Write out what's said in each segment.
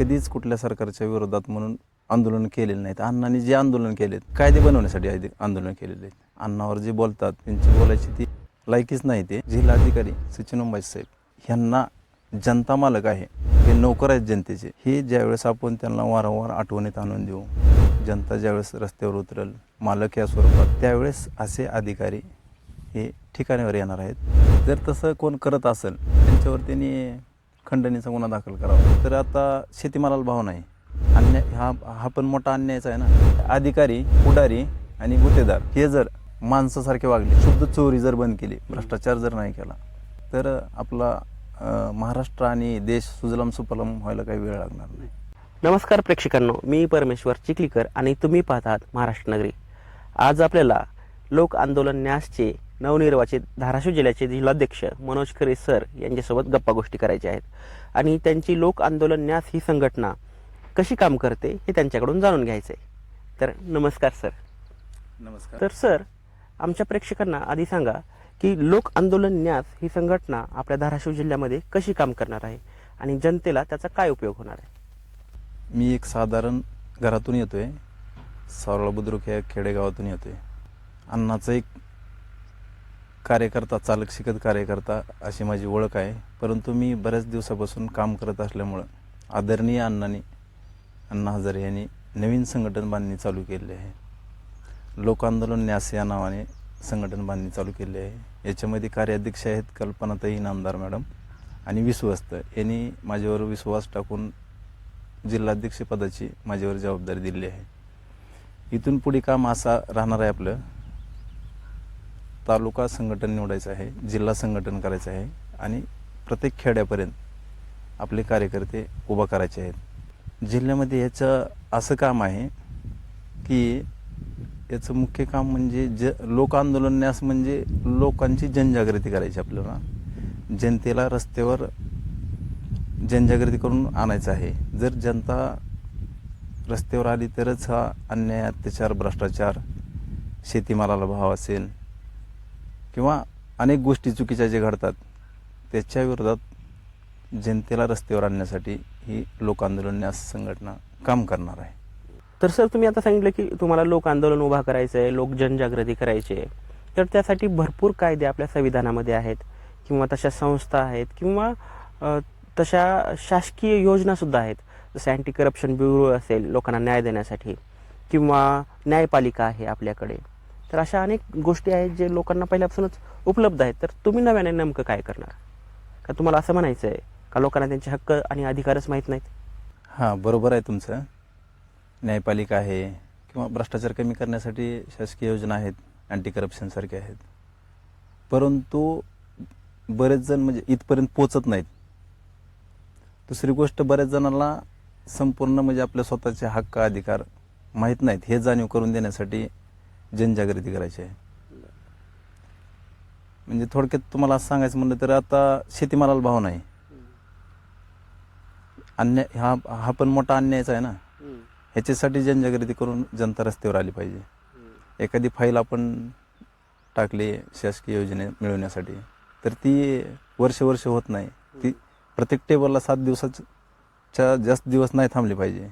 कधीच कुठल्या सरकारच्या विरोधात म्हणून आंदोलन केलेलं नाहीत. अण्णांनी जे आंदोलन केलेत कायदे बनवण्यासाठी आंदोलन केलेले आहेत. अण्णावर जे बोलतात त्यांची बोलायची ती लायकीच नाही ते. जिल्हाधिकारी सचिन उंबाई साहेब ह्यांना जनता मालक आहे हे नोकर आहेत जनतेचे. हे ज्यावेळेस आपण त्यांना वारंवार आठवणीत आणून देऊ जनता ज्यावेळेस रस्त्यावर उतरल मालक या स्वरूपात त्यावेळेस असे अधिकारी हे ठिकाणावर येणार आहेत. जर तसं कोण करत असेल त्यांच्यावर त्यांनी खंडणीचा गुन्हा दाखल करावा. तर आता शेतीमालाला भाव नाही. अन्याय हा हा पण मोठा अन्यायच आहे ना. अधिकारी पुढारी आणि गुत्तेदार हे जर माणसासारखे वागले शुद्ध चोरी जर बंद केली भ्रष्टाचार जर नाही केला तर आपला महाराष्ट्र आणि देश सुजलाम सुफलाम व्हायला काही वेळ लागणार नाही. नमस्कार प्रेक्षकांनो मी परमेश्वर चिखलीकर आणि तुम्ही पाहतात महाराष्ट्र नगरी. आज आपल्याला लोक आंदोलन न्यासचे नवनिर्वाचित धाराशिव जिल्ह्याचे जिल्हाध्यक्ष मनोज खरे सर यांच्यासोबत गप्पा गोष्टी करायच्या आहेत. आणि त्यांची लोक आंदोलन न्यास ही संघटना कशी काम करते हे त्यांच्याकडून जाणून घ्यायचं आहे तर नमस्कार सर. नमस्कार. तर सर आमच्या प्रेक्षकांना आधी सांगा की लोक आंदोलन न्यास ही संघटना आपल्या धाराशिव जिल्ह्यामध्ये कशी काम करणार आहे आणि जनतेला त्याचा काय उपयोग होणार आहे? मी एक साधारण घरातून येतोय. सावळा बुद्रुक या खेडेगावातून येतोय. अण्णाचा एक कार्यकर्ता चालक शिकत कार्यकर्ता अशी माझी ओळख आहे. परंतु मी बऱ्याच दिवसापासून काम करत असल्यामुळं आदरणीय अण्णांनी अण्णा हजारे यांनी नवीन संघटन बांधणी चालू केली आहे. लोक आंदोलन न्यास या नावाने संघटन बांधणी चालू केली आहे. याच्यामध्ये कार्याध्यक्ष आहेत कल्पनाताई नामदार मॅडम आणि विश्वस्त यांनी माझ्यावर विश्वास टाकून जिल्हाध्यक्षपदाची माझ्यावर जबाबदारी दिली आहे. इथून पुढे काम असा राहणार आहे आपलं. तालुका संघटन निवडायचं आहे जिल्हा संघटन करायचं आहे आणि प्रत्येक खेड्यापर्यंत आपले कार्यकर्ते उभा करायचे आहेत. जिल्ह्यामध्ये याचं असं काम आहे की याचं मुख्य काम म्हणजे ज लोक आंदोलन न्यास म्हणजे लोकांची जनजागृती करायची आपल्याला. जनतेला रस्त्यावर जनजागृती करून आणायचं आहे. जर जनता रस्त्यावर आली तरच हा अन्याय अत्याचार भ्रष्टाचार शेतीमालाला भाव असेल किंवा अनेक गोष्टी चुकीच्या जे घडतात त्याच्या विरोधात जनतेला रस्त्यावर आणण्यासाठी ही लोक आंदोलन संघटना काम करणार आहे. तर सर तुम्ही आता सांगितलं की तुम्हाला लोक आंदोलन उभा करायचं आहे लोक जनजागृती करायची. आहे तर त्यासाठी भरपूर कायदे आपल्या संविधानामध्ये आहेत किंवा तशा संस्था आहेत किंवा तशा शासकीय योजनासुद्धा आहेत. जसं अँटी करप्शन ब्युरो असेल लोकांना न्याय देण्यासाठी किंवा न्यायपालिका आहे आपल्याकडे. तर अशा अनेक गोष्टी आहेत जे लोकांना पहिल्यापासूनच उपलब्ध आहेत. तर तुम्ही नव्याने नेमकं काय करणार? का तुम्हाला असं म्हणायचं आहे का लोकांना त्यांचे हक्क आणि अधिकारच माहीत नाहीत? हां बरोबर आहे तुमचं. न्यायपालिका आहे किंवा भ्रष्टाचार कमी करण्यासाठी शासकीय योजना आहेत अँटी करप्शनसारख्या आहेत. परंतु बरेच जण म्हणजे इथपर्यंत पोचत नाहीत. दुसरी गोष्ट बऱ्याच जणांना संपूर्ण म्हणजे आपल्या स्वतःचे हक्क अधिकार माहीत नाहीत. हे जाणीव करून देण्यासाठी जनजागृती करायची आहे. म्हणजे थोडक्यात तुम्हाला असं सांगायचं म्हणलं तर आता शेतीमालाला भाव नाही. अन्याय हा हा पण मोठा अन्यायच आहे ना. ह्याच्यासाठी जनजागृती करून जनता रस्त्यावर आली पाहिजे. एखादी फाईल आपण टाकली शासकीय योजने मिळवण्यासाठी तर ती वर्ष वर्ष होत नाही. ती प्रत्येक टेबलला सात दिवसाच्या जास्त दिवस नाही थांबली पाहिजे.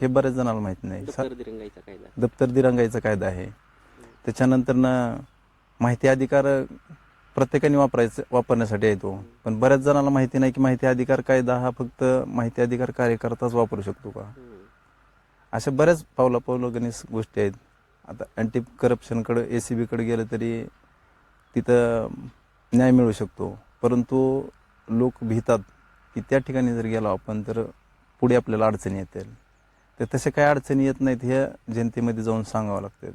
हे बऱ्याच जणांना माहीत नाही. दप्तर दिरंगाईचा कायदा आहे. त्याच्यानंतर ना माहिती अधिकार प्रत्येकाने वापरायचं वापरण्यासाठी आहे तो. पण बऱ्याच जणांना माहिती नाही की माहिती अधिकार कायदा हा फक्त माहिती अधिकार कार्यकर्ताच वापरू शकतो का? अशा बऱ्याच पावला पावलं गणेश गोष्टी आहेत. आता अँटी करप्शनकडं ए सी बीकडे गेलं तरी तिथं न्याय मिळू शकतो. परंतु लोक भीतात की त्या ठिकाणी जर गेलो आपण तर पुढे आपल्याला अडचणी येतील. तर तसे काही अडचणी येत नाहीत हे जनतेमध्ये जाऊन सांगावं लागतात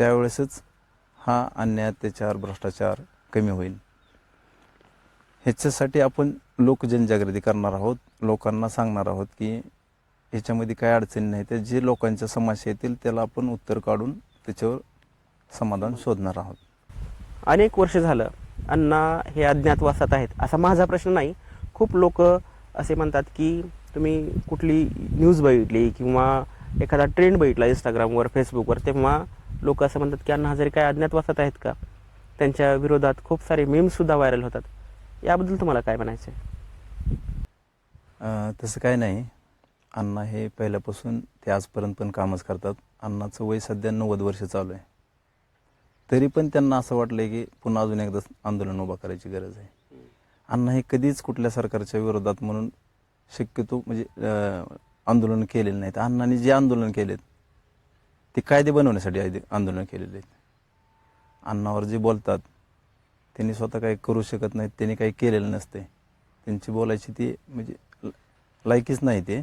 त्यावेळेसच हा अन्याय अत्याचार भ्रष्टाचार कमी होईल. ह्याच्यासाठी आपण लोक जनजागृती करणार आहोत. लोकांना सांगणार आहोत की ह्याच्यामध्ये काय अडचणी नाही. तर जे लोकांच्या समस्या येतील त्याला आपण उत्तर काढून त्याच्यावर समाधान शोधणार आहोत. अनेक वर्ष झालं अण्णा हे अज्ञातवासात आहेत असा माझा प्रश्न नाही. खूप लोक असे म्हणतात की तुम्ही कुठली न्यूज बघितली किंवा एखादा ट्रेंड बघितला इंस्टाग्रामवर फेसबुकवर तेव्हा लोक असं म्हणतात की अण्णा हजारे काय अज्ञातवासात आहेत का? त्यांच्या विरोधात खूप सारे मेम्ससुद्धा व्हायरल होतात. याबद्दल तुम्हाला काय म्हणायचं आहे तसं काय नाही. अण्णा हे पहिल्यापासून ते आजपर्यंत पण कामच करतात. अण्णाचं वय सध्या नव्वद वर्ष चालू आहे. तरी पण त्यांना असं वाटलं की पुन्हा अजून एकदा आंदोलन उभा करायची गरज आहे. अण्णा हे कधीच कुठल्या सरकारच्या विरोधात म्हणून शक्यतो म्हणजे आंदोलन केलेलं नाहीत. अण्णांनी जे आंदोलन केलेत ते कायदे बनवण्यासाठी आधी आंदोलन केलेले आहेत. अण्णावर जे बोलतात त्यांनी स्वतः काही करू शकत नाहीत त्यांनी काही केलेलं नसते त्यांची बोलायची ती म्हणजे ल- लायकीच नाही ते.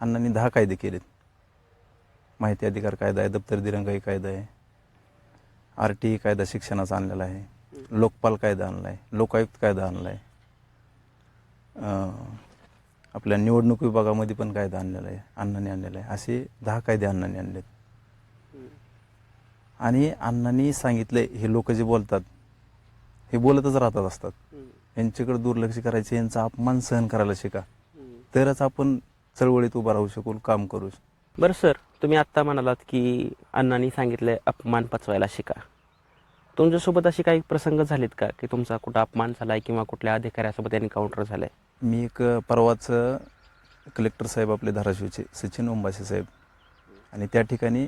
अण्णांनी दहा कायदे केलेत. माहिती अधिकार कायदा आहे दप्तर दिरंगाई कायदा आहे आर टी कायदा शिक्षणाचा आणलेला आहे लोकपाल कायदा आणला आहे लोकायुक्त कायदा आणला आहे आपल्या निवडणूक विभागामध्ये पण कायदा आणलेला आहे अण्णांनी आणलेला आहे. असे दहा कायदे अण्णांनी आणलेत. आणि अण्णांनी सांगितले हे लोक जे बोलतात हे बोलतच राहतात असतात. यांच्याकडे दुर्लक्ष करायचे यांचा अपमान सहन करायला शिका. तरच आपण चळवळीत उभा राहू शकू काम करू. बरं सर तुम्ही आत्ता म्हणालात की अण्णांनी सांगितलंय अपमान पचवायला शिका. तुमच्यासोबत असे काही प्रसंग झालेत का की तुमचा कुठं अपमान झालाय किंवा कुठल्या अधिकाऱ्यासोबत एन्काउंटर झालंय? मी एक परवाच कलेक्टर साहेब आपले धाराशिवचे सचिन ओंबासे साहेब. आणि त्या ठिकाणी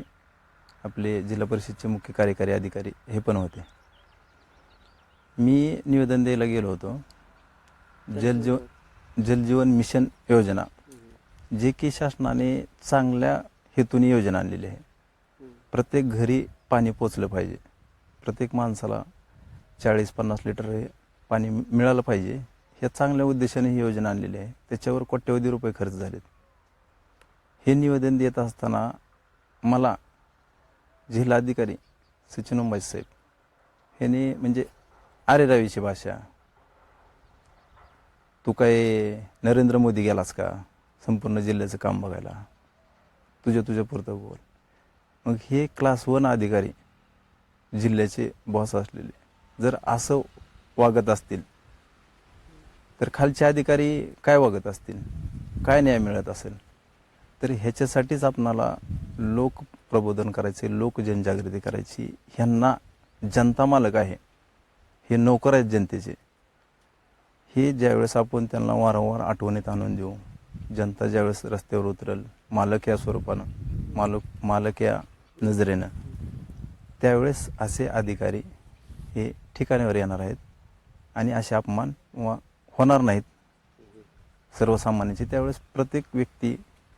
आपले जिल्हा परिषदचे मुख्य कार्यकारी अधिकारी हे पण होते. मी निवेदन द्यायला गेलो होतो. जलजीव जलजीवन मिशन योजना जे की शासनाने चांगल्या हेतूने योजना आणलेली आहे. प्रत्येक घरी पाणी पोचलं पाहिजे. प्रत्येक माणसाला चाळीस पन्नास लिटर हे पाणी मिळालं पाहिजे. ह्या चांगल्या उद्देशाने ही योजना आणलेली आहे. त्याच्यावर कोट्यवधी रुपये खर्च झालेत. हे निवेदन देत असताना मला जिल्हाधिकारी सचिन साहेब. ह्यांनी म्हणजे आरेरावीची भाषा. तू काय नरेंद्र मोदी गेलास का? संपूर्ण जिल्ह्याचं काम बघायला. तुझ्या तुझ्या पुरतं बोल. मग हे क्लास वन अधिकारी जिल्ह्याचे बॉस असलेले. जर असं वागत असतील तर खालचे अधिकारी काय वागत असतील? काय न्याय मिळत असेल? तर ह्याच्यासाठीच आपणाला लोक प्रबोधन करायचे लोक जनजागृती करायची ह्यांना जनता मालक आहे. हे नोकर आहेत जनतेचे. हे ज्यावेळेस आपण त्यांना वारंवार आठवणीत आणून देऊ जनता ज्यावेळेस रस्त्यावर उतरल मालक या स्वरूपानं मालक मालक या नजरेनं त्यावेळेस असे अधिकारी हे ठिकाणावर येणार आहेत आणि असे अपमान वा होणार नाहीत. सर्वसामान्यांची त्यावेळेस प्रत्येक व्यक्ती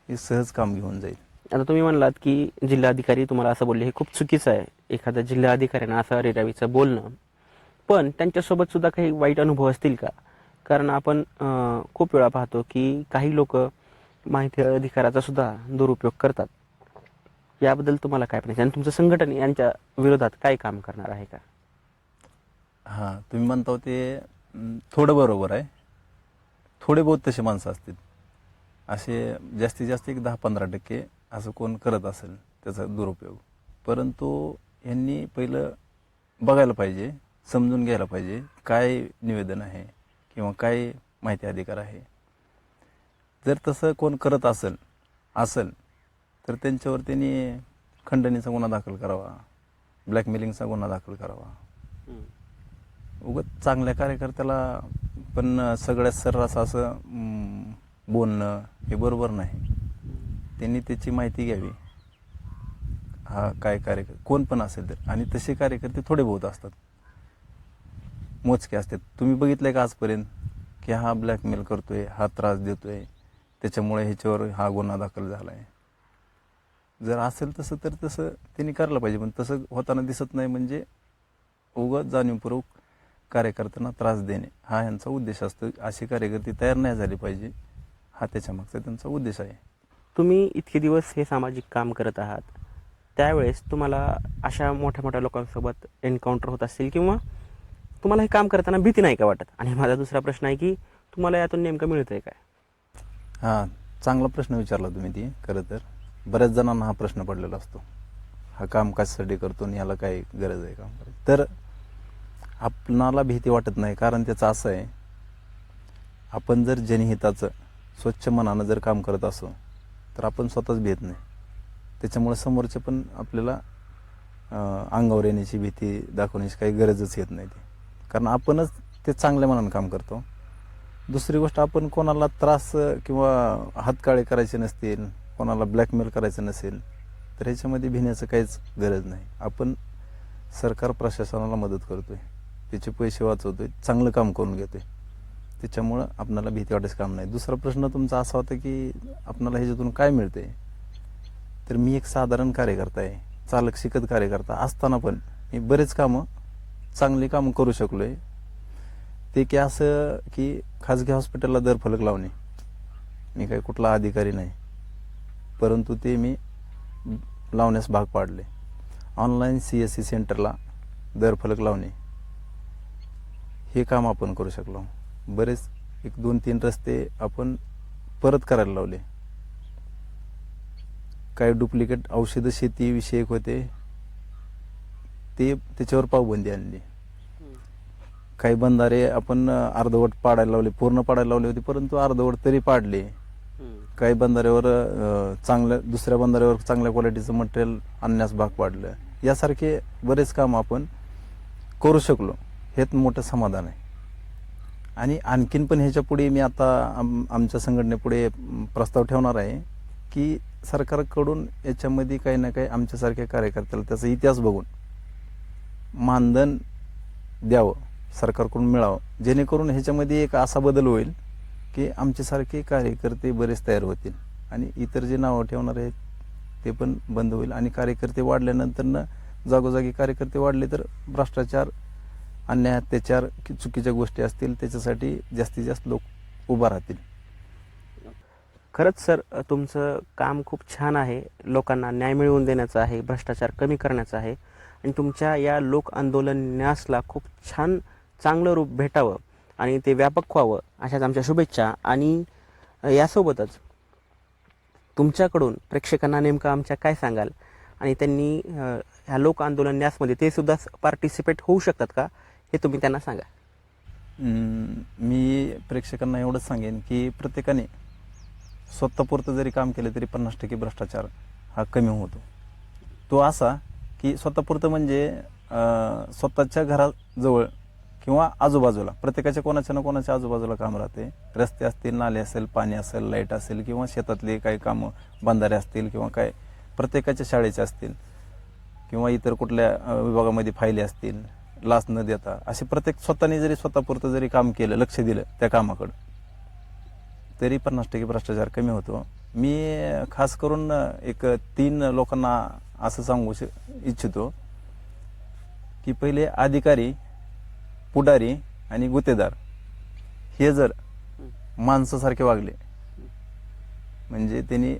हे सहज काम घेऊन जाईल. आता तुम्ही म्हणलात की जिल्हाधिकारी तुम्हाला असं बोलले हे खूप चुकीचं आहे. एखाद्या जिल्हाधिकाऱ्यांना असं रेरावीचं बोलणं. पण त्यांच्यासोबत सुद्धा काही वाईट अनुभव असतील का? कारण आपण खूप वेळा पाहतो की काही लोक माहिती अधिकाराचा सुद्धा दुरुपयोग करतात. याबद्दल तुम्हाला काय म्हणायचं? आणि तुमचं संघटन यांच्या विरोधात काय काम करणार आहे का? हां तुम्ही म्हणता ते थोडं बरोबर आहे. थोडे बहुत तसे माणसं असतील. असे जास्तीत जास्त एक दहा पंधरा टक्के असं कोण करत असेल त्याचा दुरुपयोग. परंतु यांनी पहिलं बघायला पाहिजे समजून घ्यायला पाहिजे काय निवेदन आहे किंवा काय माहिती अधिकार आहे. जर तसं कोण करत असेल असेल तर त्यांच्यावर त्यांनी खंडणीचा गुन्हा दाखल करावा ब्लॅकमेलिंगचा गुन्हा दाखल करावा. उगत चांगल्या कार्यकर्त्याला पण सगळ्यात सर्रास असं बोलणं हे बरोबर नाही. त्यांनी त्याची माहिती घ्यावी. हा काय कार्यकर्ते कोण पण असेल तर. आणि तसे कार्यकर्ते थोडे बहुत असतात. मोजके असतात. तुम्ही बघितलं आहे का आजपर्यंत? की हा ब्लॅकमेल करतो आहे हा त्रास देतो आहे त्याच्यामुळे ह्याच्यावर हा गुन्हा दाखल झाला आहे जर असेल तसं तर तसं त्यांनी करायला पाहिजे. पण तसं होताना दिसत नाही म्हणजे उगत जाणीवपूर्वक कार्यकर्त्यांना त्रास देणे. हा यांचा उद्देश असतो. अशी कार्यकर्ते तयार नाही झाली पाहिजे. हा त्याच्यामागचा त्यांचा उद्देश आहे. तुम्ही इतके दिवस हे सामाजिक काम करत आहात त्यावेळेस तुम्हाला अशा मोठ्या मोठ्या लोकांसोबत एन्काउंटर होत असतील किंवा तुम्हाला हे काम करताना भीती नाही का वाटत? आणि माझा दुसरा प्रश्न आहे की तुम्हाला यातून नेमकं मिळतंय काय? हां चांगला प्रश्न विचारला तुम्ही ती खरं तर. बऱ्याच जणांना हा प्रश्न पडलेला असतो. हा काम कशासाठी करतो आणि याला काय गरज आहे काम करायची? तर आपणाला भीती वाटत नाही कारण त्याचं असं आहे आपण जर जनहिताचं स्वच्छ मनानं जर काम करत असो तर आपण स्वतःच भीत नाही. त्याच्यामुळे समोरचे पण आपल्याला अंगावर येण्याची भीती दाखवण्याची काही गरजच येत नाही ती. कारण आपणच ते चांगल्या मनानं काम करतो. दुसरी गोष्ट आपण कोणाला त्रास किंवा हातकाळे करायचे नसतील कोणाला ब्लॅकमेल करायचं नसेल तर ह्याच्यामध्ये भिण्याचं काहीच गरज नाही. आपण सरकार प्रशासनाला मदत करतोय. त्याचे पैसे वाचवतोय चांगलं काम करून घेतोय. त्याच्यामुळं आपणाला भीती वाटायचं काम नाही. दुसरा प्रश्न तुमचा असा होता की आपणाला ह्याच्यातून काय मिळते तर मी एक साधारण कार्यकर्ता आहे चालक शिकत कार्यकर्ता असताना पण मी बरेच कामं चांगली कामं करू शकलो आहे ते की असं की खाजगी हॉस्पिटलला दर फलक लावणे. मी काही कुठला अधिकारी नाही. परंतु ते मी लावण्यास भाग पाडले. ऑनलाईन सी एस सी सेंटरला दर फलक लावणे. हे काम आपण करू शकलो. बरेच एक दोन तीन रस्ते आपण परत करायला लावले. काही डुप्लिकेट औषधं शेतीविषयक होते. ते त्याच्यावर पावबंदी आणली. काही बंधारे आपण अर्धवट पाडायला लावले. पूर्ण पाडायला लावले होते परंतु अर्धवट तरी पाडले. काही बंधाऱ्यावर चांगल्या दुसऱ्या बंधाऱ्यावर चांगल्या क्वालिटीचं मटेरियल आणण्यास भाग पाडलं. यासारखे बरेच काम आपण करू शकलो. हेच मोठं समाधान आहे. आणि आणखीन पण ह्याच्या पुढे मी आता आम आमच्या संघटनेपुढे प्रस्ताव ठेवणार आहे की सरकारकडून याच्यामध्ये काही ना काही आमच्यासारख्या कार्यकर्त्याला त्याचा इतिहास बघून मानधन द्यावं सरकारकडून मिळावं. जेणेकरून ह्याच्यामध्ये एक असा बदल होईल की आमच्यासारखे कार्यकर्ते बरेच तयार होतील आणि इतर जे नावं ठेवणार आहेत ते पण बंद होईल आणि कार्यकर्ते वाढल्यानंतर जागोजागी कार्यकर्ते वाढले तर भ्रष्टाचार अन्याय अत्याचार चुकीच्या गोष्टी असतील त्याच्यासाठी जास्तीत जास्त लोक उभा राहतील. खरंच सर तुमचं काम खूप छान आहे. लोकांना न्याय मिळवून देण्याचं आहे भ्रष्टाचार कमी करण्याचा आहे. आणि तुमच्या या लोक आंदोलन न्यासला खूप छान चांगलं रूप भेटावं आणि ते व्यापक व्हावं अशाच आमच्या शुभेच्छा. आणि यासोबतच तुमच्याकडून प्रेक्षकांना नेमकं आमच्या काय सांगाल? आणि त्यांनी ह्या लोक आंदोलन न्यासमध्ये ते सुद्धा पार्टिसिपेट होऊ शकतात का? हे तुम्ही त्यांना सांगा. मी प्रेक्षकांना एवढंच सांगेन की प्रत्येकाने स्वतःपुरतं जरी काम केलं तरी पन्नास टक्के भ्रष्टाचार हा कमी होतो. तो असा की स्वतःपुरतं म्हणजे स्वतःच्या घराजवळ किंवा आजूबाजूला प्रत्येकाच्या कोणाच्या ना कोणाच्या आजूबाजूला काम राहते. रस्ते असतील नाले असेल पाणी असेल लाइट असेल किंवा शेतातले काही कामं बंधारे असतील किंवा काय प्रत्येकाच्या शाळेचे असतील किंवा इतर कुठल्या विभागामध्ये फायली असतील लाच न देता असे प्रत्येक स्वतःने जरी स्वतःपुरतं जरी काम केलं लक्ष दिलं त्या कामाकडं तरी पन्नास टक्के भ्रष्टाचार कमी होतो. मी खास करून एक तीन लोकांना असं सांगू इच्छितो की पहिले अधिकारी पुढारी आणि गुत्तेदार हे जर माणसासारखे वागले म्हणजे त्यांनी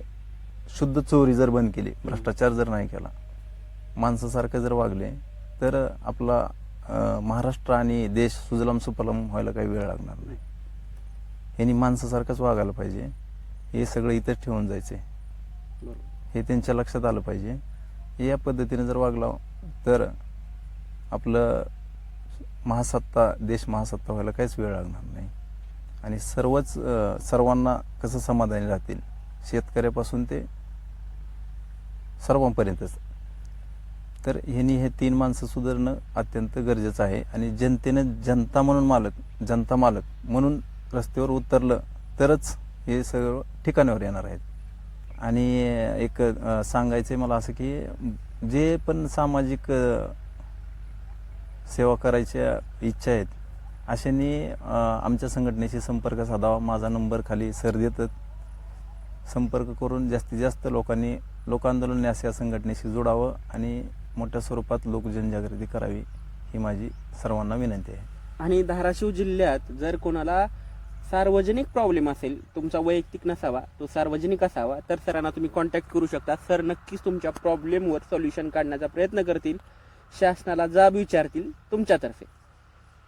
शुद्ध चोरी जर बंद केली भ्रष्टाचार जर नाही केला माणसासारखे जर वागले तर आपला महाराष्ट्र आणि देश सुजलाम सुफलाम व्हायला काही वेळ लागणार नाही. यांनी माणसासारखंच वागायला पाहिजे. हे सगळं इथंच ठेवून जायचे हे त्यांच्या लक्षात आलं पाहिजे. या पद्धतीने जर वागला तर आपलं महासत्ता देश महासत्ता व्हायला काहीच वेळ लागणार नाही. आणि सर्वच सर्वांना कसं समाधानी राहतील? शेतकऱ्यापासून ते सर्वांपर्यंतच. तर ह्यांनी हे तीन माणसं सुधारणं अत्यंत गरजेचं आहे. आणि जनतेनं जनता म्हणून मालक जनता मालक म्हणून रस्त्यावर उतरलं तरच हे सगळं ठिकाणावर येणार आहेत. आणि एक सांगायचं आहे मला असं की जे पण सामाजिक सेवा करायच्या इच्छा आहेत अशांनी आमच्या संघटनेशी संपर्क साधावा. माझा नंबर खाली सर देतात. संपर्क करून जास्तीत जास्त लोकांनी लोकांदोलन न्यास या संघटनेशी जोडावं आणि मोठ्या स्वरूपात लोक जनजागृती करावी ही माझी सर्वांना विनंती आहे. आणि धाराशिव जिल्ह्यात जर कोणाला सार्वजनिक प्रॉब्लेम असेल तुमचा वैयक्तिक नसावा तो सार्वजनिक असावा तर सरांना तुम्ही कॉन्टॅक्ट करू शकता. सर नक्कीच तुमच्या प्रॉब्लेमवर सोल्युशन काढण्याचा प्रयत्न करतील. शासनाला जाब विचारतील तुमच्यातर्फे.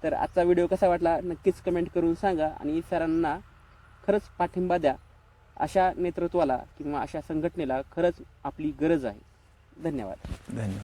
तर आजचा व्हिडिओ कसा वाटला? नक्कीच कमेंट करून सांगा आणि सरांना खरंच पाठिंबा द्या. अशा नेतृत्वाला किंवा अशा संघटनेला खरंच आपली गरज आहे. धन्यवाद. धन्यवाद.